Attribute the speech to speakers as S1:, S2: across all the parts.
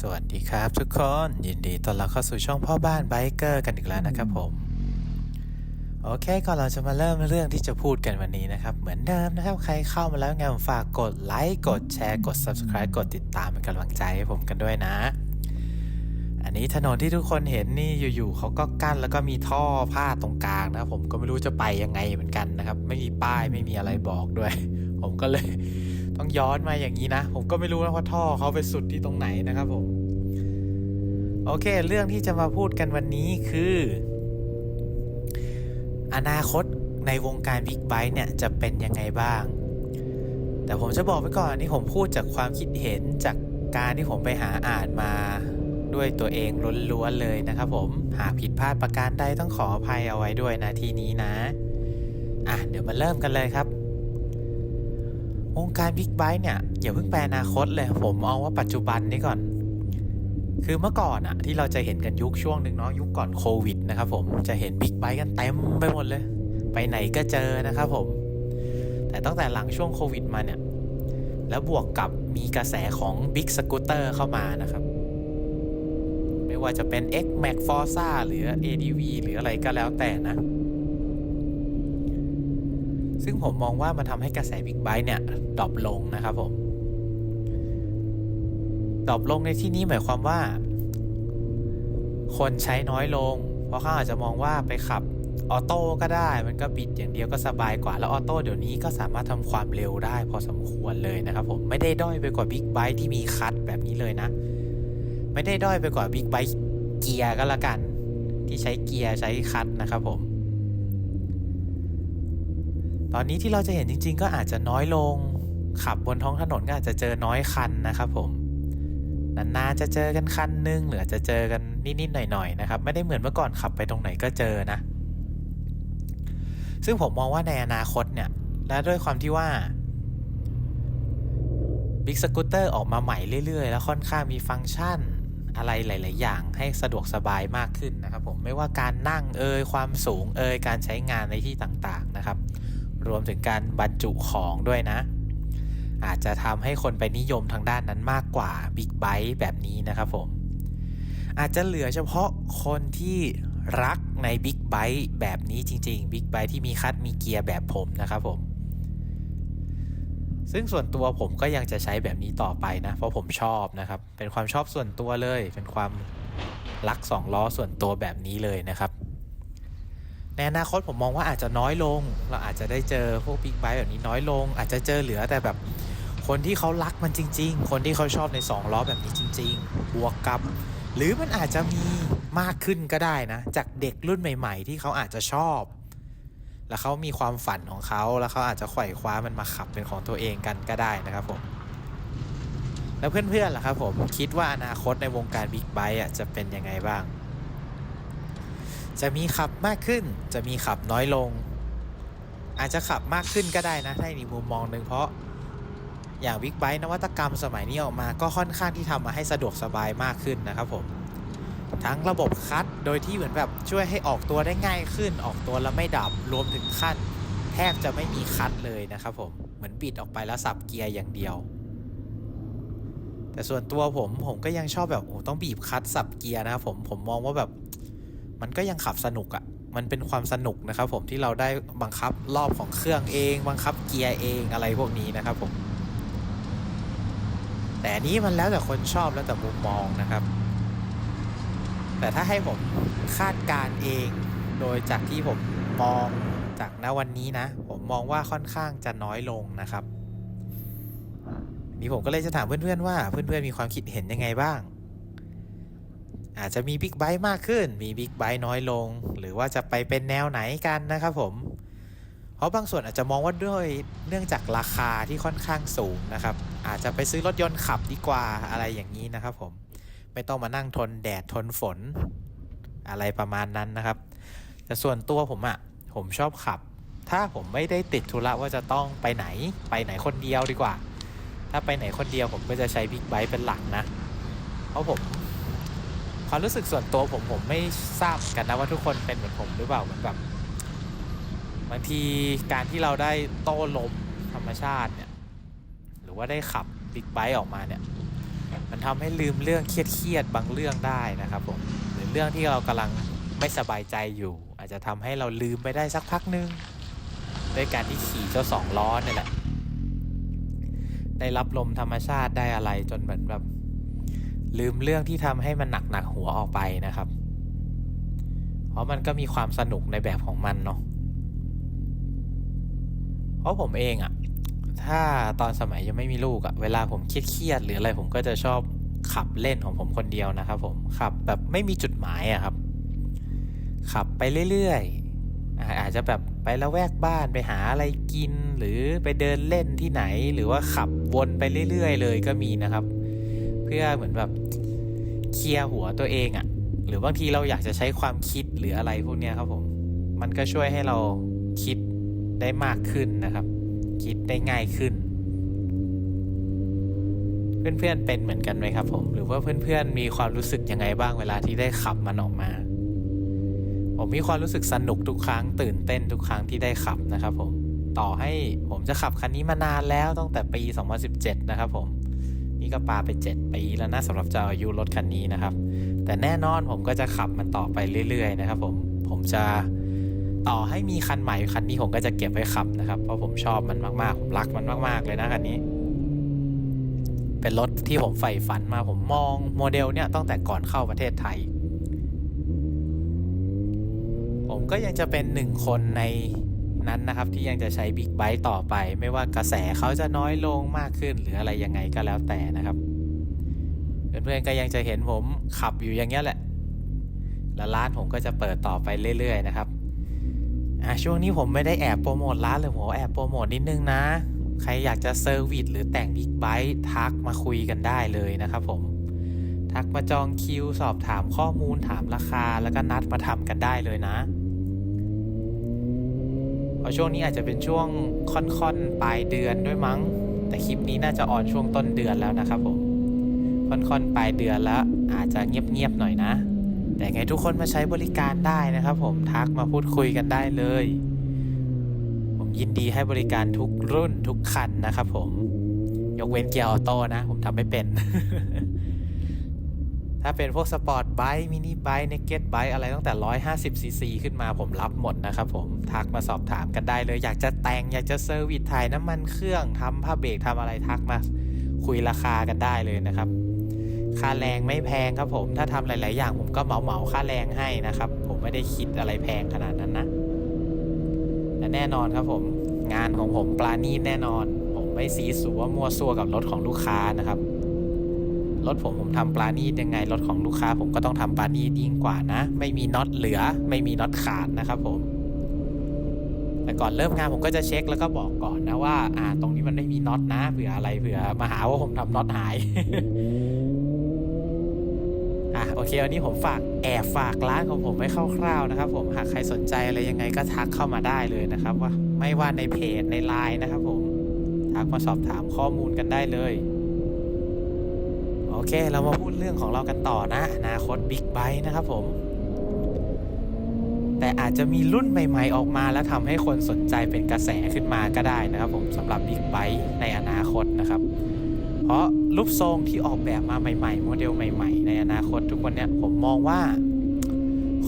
S1: สวัสดีครับทุกคนยินดีต้อนรับเข้าสู่ช่องพ่อบ้านไบเกอร์กันอีกแล้วนะครับผม โอเคก่อนเราจะมาเริ่มเรื่องที่จะพูดกันวันนี้นะครับ เหมือนเดิมนะครับ ใครเข้ามาแล้วไงผมฝากกดไลค์กดแชร์กด subscribe กดติดตามเป็นกำลังใจให้ผมกันด้วยนะ อันนี้ถนนที่ทุกคนเห็นนี่อยู่ๆเขาก็กั้นแล้วก็มีท่อพาตรงกลางนะครับผมก็ไม่รู้จะไปยังไงเหมือนกันนะครับ ไม่มีป้ายไม่มีอะไรบอกด้วย ผมก็เลย ต้องย้อนมาอย่างนี้นะ ผมก็ไม่รู้นะว่าท่อเขาไปสุดที่ตรงไหนนะครับผม โอเค เรื่องที่จะมาพูดกันวันนี้คือ อนาคตในวงการบิ๊กไบค์เนี่ยจะเป็นยังไงบ้าง แต่ผมจะบอกไว้ก่อนนี่ผมพูดจากความคิดเห็นจากการที่ผมไปหาอ่านมาด้วยตัวเองล้วนๆเลยนะครับผม หากผิดพลาดประการใดต้องขออภัยเอาไว้ด้วยนะที่นี้นะ อะ เดี๋ยวมาเริ่มกันเลยครับ วงการบิ๊กไบค์เนี่ยอย่าเพิ่งแปลอนาคตเลย ผมเอาว่าปัจจุบันนี้ก่อน คือเมื่อก่อนอะที่เราจะเห็นกันยุคช่วงหนึ่งเนาะยุคก่อนโควิดนะครับผมจะเห็นบิ๊กไบค์กันเต็มไปหมดเลย ไปไหนก็เจอนะครับผม แต่ตั้งแต่หลังช่วงโควิดมาเนี่ย แล้วบวกกับมีกระแสของบิ๊กสกูตเตอร์เข้ามานะครับ ไม่ว่าจะเป็น X Max Forza หรือ ADV หรืออะไรก็แล้วแต่นะ ซึ่งผมมองว่ามันทำให้กระแสบิ๊กไบค์เนี่ยดรอปลงนะครับผมดรอปลงในที่นี้หมายความว่า คนใช้น้อยลง เพราะเขาอาจจะมองว่าไปขับออโต้ก็ได้ มันก็บิดอย่างเดียวก็สบายกว่า แล้วออโต้เดี๋ยวนี้ก็สามารถทำความเร็วได้พอสมควรเลยนะครับผม ไม่ได้ด้อยไปกว่าบิ๊กไบค์ที่มีคัทแบบนี้เลยนะ ไม่ได้ด้อยไปกว่าบิ๊กไบค์เกียร์ก็แล้วกัน ที่ใช้เกียร์ใช้คัทนะครับผม ตอนนี้ที่เราจะเห็นจริง ๆ ก็อาจจะน้อยลง ขับบนท้องถนนก็อาจจะเจอน้อยคันนะครับผมนานๆจะเจอกันคันนึงหรืออาจจะเจอกันนิดๆหน่อยๆนะครับ ไม่ได้เหมือนเมื่อก่อนขับไปตรงไหนก็เจอนะ ซึ่งผมมองว่าในอนาคตเนี่ย และด้วยความที่ว่า Big Scooter ออกมาใหม่เรื่อย ๆ แล้วค่อนข้างมีฟังก์ชันอะไรหลาย ๆ อย่างให้สะดวกสบายมากขึ้นนะครับผมไม่ว่าการนั่งเอยความสูงเอยการใช้งานในที่ต่างๆนะครับ รวมถึงการบรรจุของด้วยนะ อาจจะทำให้คนไปนิยมทางด้านนั้นมากกว่าบิ๊กไบค์แบบนี้นะครับผม อาจจะเหลือเฉพาะคนที่รักในบิ๊กไบค์แบบนี้จริงๆบิ๊กไบค์ที่มีคัดมีเกียร์แบบผมนะครับผม ซึ่งส่วนตัวผมก็ยังจะใช้แบบนี้ต่อไปนะ เพราะผมชอบนะครับ เป็นความชอบส่วนตัวเลย เป็นความรักสองล้อส่วนตัวแบบนี้เลยนะครับ ในอนาคตผมมองว่าอาจจะน้อยลง เราอาจจะได้เจอพวกบิ๊กไบค์แบบนี้น้อยลง อาจจะเจอเหลือแต่แบบคนที่เขารักมันจริง ๆ คนที่เขาชอบใน2ล้อแบบนี้จริง ๆ บวกกับ หรือมันอาจจะมีมากขึ้นก็ได้นะ จากเด็กรุ่นใหม่ ๆ ที่เขาอาจจะชอบ แล้วเขามีความฝันของเขา แล้วเขาอาจจะไขว่คว้ามันมาขับเป็นของตัวเองกันก็ได้นะครับผม แล้วเพื่อนๆล่ะครับผม คิดว่าอนาคตในวงการบิ๊กไบค์จะเป็นยังไงบ้าง จะมีขับมากขึ้น จะมีขับน้อยลง อาจจะขับมากขึ้นก็ได้นะในอีมุมมองหนึ่งเพราะอย่างบิ๊กไบค์นวัตกรรมสมัยนี้ออกมาก็ค่อนข้างที่ทำมาให้สะดวกสบายมากขึ้นนะครับผมทั้งระบบคัดโดยที่เหมือนแบบช่วยให้ออกตัวได้ง่ายขึ้น ออกตัวแล้วไม่ดับรวมถึงขั้น แทบจะไม่มีคัดเลยนะครับผมเหมือนบิดออกไปแล้วสับเกียร์อย่างเดียว แต่ส่วนตัวผมผมก็ยังชอบแบบโอ้ต้องบีบคัดสับเกียร์นะครับผมผมมองว่าแบบ มันก็ยังขับสนุกอะ่ะ มันเป็นความสนุกนะครับผมที่เราได้บังคับรอบของเครื่องเอง บังคับเกียร์เองอะไรพวกนี้นะครับผม แต่อันนี้มันแล้วแต่คนชอบแล้วแต่มุมมองนะครับ แต่ถ้าให้ผมคาดการณ์เอง โดยจากที่ผมมองจากณวันนี้นะ ผมมองว่าค่อนข้างจะน้อยลงนะครับนี่ผมก็เลยจะถามเพื่อนๆว่าเพื่อนๆมีความคิดเห็นยังไงบ้าง อาจจะมีบิ๊กไบค์มากขึ้น มีบิ๊กไบค์น้อยลง หรือว่าจะไปเป็นแนวไหนกันนะครับผม เพราะบางส่วนอาจจะมองว่าด้วยเนื่องจากราคาที่ค่อนข้างสูงนะครับ อาจจะไปซื้อรถยนต์ขับดีกว่าอะไรอย่างนี้นะครับผม ไม่ต้องมานั่งทนแดดทนฝน อะไรประมาณนั้นนะครับ แต่ส่วนตัวผมอะ่ะ ผมชอบขับ ถ้าผมไม่ได้ติดธุระว่าจะต้องไปไหน ไปไหนคนเดียวดีกว่า ถ้าไปไหนคนเดียวผมก็จะใช้บิ๊กไบค์เป็นหลักนะ เพราะผม ความรู้สึกส่วนตัวผมผมไม่ทราบกันนะว่าทุกคนเป็นเหมือนผมหรือเปล่าเหมือนแบบบางทีการที่เราได้โต้ลมธรรมชาติเนี่ยหรือว่าได้ขับบิ๊กไบค์ออกมาเนี่ยมันทำให้ลืมเรื่องเครียดๆบางเรื่องได้นะครับผมหรือเรื่องที่เรากำลังไม่สบายใจอยู่ อาจจะทำให้เราลืมไปได้สักพักหนึงด้วยการที่ขี่เจ้าสองล้อเนี่ยแหละได้รับลมธรรมชาติได้อะไรจนเหมือนแบบ ลืมเรื่องที่ทำให้มันหนักหนักหัวออกไปนะครับ เพราะมันก็มีความสนุกในแบบของมันเนาะเพราะผมเองอะถ้าตอนสมัยยังไม่มีลูกอะเวลาผมเครียดๆหรืออะไรผมก็จะชอบขับเล่นของผมคนเดียวนะครับ ผมขับแบบไม่มีจุดหมายอะครับ ขับไปเรื่อยๆอาจจะแบบไปละแวกบ้านไปหาอะไรกิน หรือไปเดินเล่นที่ไหน หรือว่าขับวนไปเรื่อย ๆ เลยก็มีนะครับ พื่อเหมือนแบบเคลียร์หัวตัวเองอะหรือบางทีเราอยากจะใช้ความคิดหรืออะไรพวกเนี้ยครับผม มันก็ช่วยให้เราคิดได้มากขึ้นนะครับ คิดได้ง่ายขึ้น เพื่อนๆเป็นเหมือนกันไหมครับ ผม หรือว่าเพื่อนๆมีความรู้สึกยังไงบ้างเวลาที่ได้ขับมันออกมา ผมมีความรู้สึกสนุกทุกครั้ง ตื่นเต้นทุกครั้งที่ได้ขับนะครับ ผม ต่อให้ผมจะขับคันนี้มานานแล้วตั้งแต่ปี 2017 นะครับผม ก็ปาไป 7 ปีแล้วนะสำหรับเจ้าอายุรถคันนี้นะครับ แต่แน่นอนผมก็จะขับมันต่อไปเรื่อย ๆ นะครับ ผมผมจะต่อให้มีคันใหม่คันนี้ผมก็จะเก็บไว้ขับนะครับ เพราะผมชอบมันมากๆ ผมรักมันมาก ๆ เลยนะคันนี้ เป็นรถที่ผมใฝ่ฝันมาผมมองโมเดลเนี่ยตั้งแต่ก่อนเข้าประเทศไทย ผมก็ยังจะเป็นหนึ่งคนใน นั้นนะครับที่ยังจะใช้บิ๊กไบค์ต่อไป ไม่ว่ากระแสเขาจะน้อยลงมากขึ้น หรืออะไรยังไงก็แล้วแต่นะครับ เพื่อนๆก็ยังจะเห็นผมขับอยู่อย่างเงี้ยแหละ แล้วร้านผมก็จะเปิดต่อไปเรื่อย ๆ นะครับอะช่วงนี้ผมไม่ได้แอบโปรโมทร้านเลยผมแอบโปรโมทนิดนึงนะ ใครอยากจะเซอร์วิสหรือแต่งบิ๊กไบค์ทักมาคุยกันได้เลยนะครับผมทักมาจองคิวสอบถามข้อมูลถามราคา แล้วก็นัดมาทำกันได้เลยนะ เพราะช่วงนี้อาจจะเป็นช่วงค่อนๆปลายเดือนด้วยมั้ง แต่คลิปนี้น่าจะออนช่วงต้นเดือนแล้วนะครับผมค่อนๆปลายเดือนแล้วอาจจะเงียบๆหน่อยนะ แต่ไงทุกคนมาใช้บริการได้นะครับ ผมทักมาพูดคุยกันได้เลย ผมยินดีให้บริการทุกรุ่นทุกคันนะครับผมยกเว้นเกียร์ออโต้นะ ผมทำไม่เป็น ถ้าเป็นพวกสปอร์ตไบค์มินิไบค์เนกเก็ตไบค์อะไรตั้งแต่ 150ซีซีขึ้นมาผมรับหมดนะครับผม ทักมาสอบถามกันได้เลย อยากจะแต่ง อยากจะเซอร์วิสถ่ายน้ำมันเครื่องทำผ้าเบรกทำอะไรทักมา คุยราคากันได้เลยนะครับ ค่าแรงไม่แพงครับผม ถ้าทำหลาย ๆ อย่างผมก็เหมาเหมาค่าแรงให้นะครับ ผมไม่ได้คิดอะไรแพงขนาดนั้นนะและแน่นอนครับผม งานของผมปลาณีแน่นอน ผมไม่ซีซัวมั่วซั่วกับรถของลูกค้านะครับ รถผมผมทำปลาณีตยังไงรถของลูกค้า ผมก็ต้องทำปลาณีตยิ่งกว่านะ ไม่มีน็อตเหลือ ไม่มีน็อตขาดนะครับผมแต่ก่อนเริ่มงานผมก็จะเช็คแล้วก็บอกก่อนนะว่า อ่า ตรงนี้มันไม่มีน็อตนะเผื่ออะไรเผื่อมาหาว่าผมทำน็อตหาย อะโอเควันนี้ผมฝากแอบฝากร้านของผมไว้คร่าวๆนะครับ ผมหากใครสนใจอะไรยังไงก็ทักเข้ามาได้เลยนะครับ ว่าไม่ว่าในเพจในไลน์นะครับ ผมทักมาสอบถามข้อมูลกันได้เลย เค เรามาพูดเรื่องของเรากันต่อนะ อนาคตบิ๊กไบค์นะครับผม แต่อาจจะมีรุ่นใหม่ ๆ ออกมาแล้วทำให้คนสนใจเป็นกระแสขึ้นมาก็ได้นะครับผมสำหรับบิ๊กไบค์ในอนาคตนะครับ เพราะรูปทรงที่ออกแบบมาใหม่ๆ โมเดลใหม่ ๆ ในอนาคตทุกวันเนี้ยผมมองว่า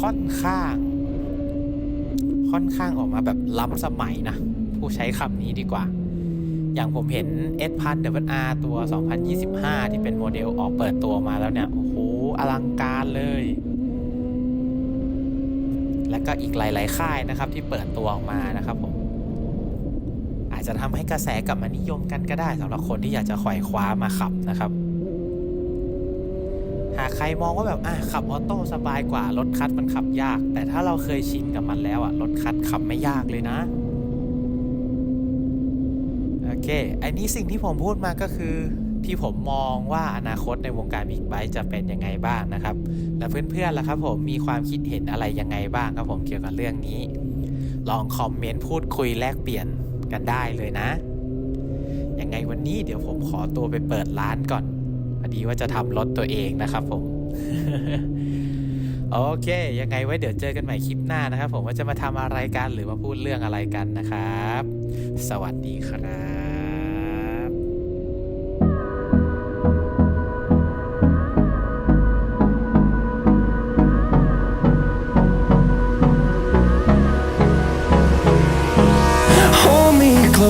S1: ค่อนข้าง ค่อนข้างออกมาแบบล้ำสมัยนะ ผู้ใช้คำนี้ดีกว่า อย่างผมเห็น S พัน WR ตัว 2025 ที่เป็นโมเดลออกเปิดตัวมาแล้วเนี่ย โอ้โห อลังการเลย และก็อีกหลาย ๆ ค่ายนะครับที่เปิดตัวออกมานะครับผม อาจจะทำให้กระแสกลับมานิยมกันก็ได้สำหรับคนที่อยากจะขว่คว้ามาขับนะครับ หากใครมองว่าแบบอะขับออโต้สบายกว่ารถคัดมันขับยาก แต่ถ้าเราเคยชินกับมันแล้วอะรถคัดขับไม่ยากเลยนะ เค อันนี้สิ่งที่ผมพูดมาก็คือที่ผมมองว่าอนาคตในวงการบิ๊กไบค์จะเป็นยังไงบ้างนะครับ และเพื่อนๆล่ะครับผมมีความคิดเห็นอะไรยังไงบ้างครับผมเกี่ยวกับเรื่องนี้ ลองคอมเมนต์พูดคุยแลกเปลี่ยนกันได้เลยนะ ยังไงวันนี้เดี๋ยวผมขอตัวไปเปิดร้านก่อนพอดีว่าจะทำรถตัวเองนะครับผม โอเค ยังไงไว้เดี๋ยวเจอกันใหม่คลิปหน้านะครับ ผมว่าจะมาทำอะไรกันหรือมาพูดเรื่องอะไรกันนะครับ สวัสดีครับ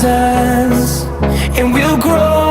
S2: seasons and we'll grow.